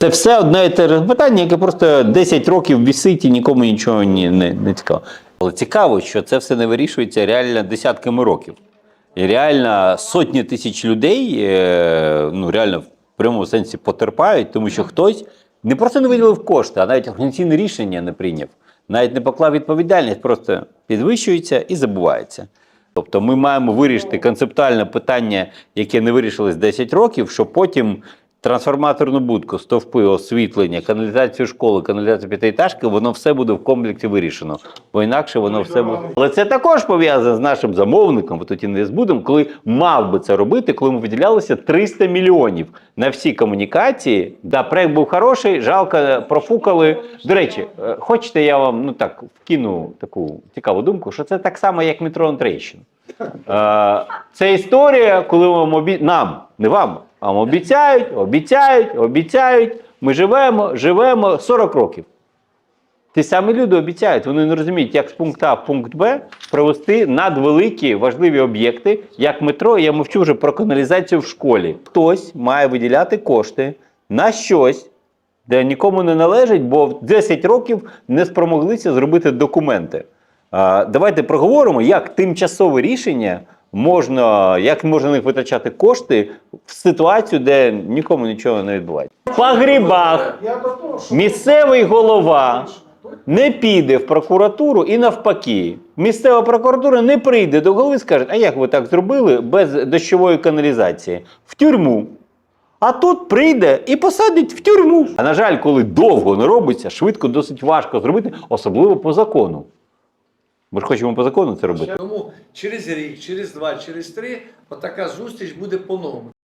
Це все одне і те ж питання, яке просто 10 років вісить і нікому нічого не, не, не цікаво. Але цікаво, що це все не вирішується реально десятками років. І реально сотні тисяч людей е, ну, реально в прямому сенсі потерпають, тому що хтось не просто не виділив кошти, а навіть організаційне рішення не прийняв. Навіть не поклав відповідальність, просто підвищується і забувається. Тобто ми маємо вирішити концептуальне питання, яке не вирішилось 10 років, щоб потім трансформаторну будку, стовпи, освітлення, каналізацію школи, каналізацію п'ятиэтажки, воно все буде в комплексі вирішено. Бо інакше воно все буде. Але це також пов'язано з нашим замовником, бо тут не збудем, коли мав би це робити, коли ми виділялося 300 мільйонів на всі комунікації. Да, проект був хороший, жалко, профукали. До речі, е, хочете, я вам ну так вкину таку цікаву думку, що це так само, як метро на Трещину. Це історія, коли вам обі... нам, не вам, а обіцяють, обіцяють, обіцяють. Ми живемо, живемо 40 років. Ті самі люди обіцяють, вони не розуміють, як з пункту А в пункт Б провести надвеликі важливі об'єкти, як метро. Я мовчу вже про каналізацію в школі. Хтось має виділяти кошти на щось, де нікому не належить, бо 10 років не спромоглися зробити документи. Давайте проговоримо, як тимчасове рішення можна, як можна на них витрачати кошти в ситуацію, де нікому нічого не відбувається. По грибах місцевий голова не піде в прокуратуру і навпаки. Місцева прокуратура не прийде до голови і скаже, а як ви так зробили без дощової каналізації? В тюрму. А тут прийде і посадить в тюрму. А на жаль, коли довго не робиться, швидко досить важко зробити, особливо по закону. Ми ж хочемо по закону це робити. Тому через рік, через два, через три, отака зустріч буде по-новому.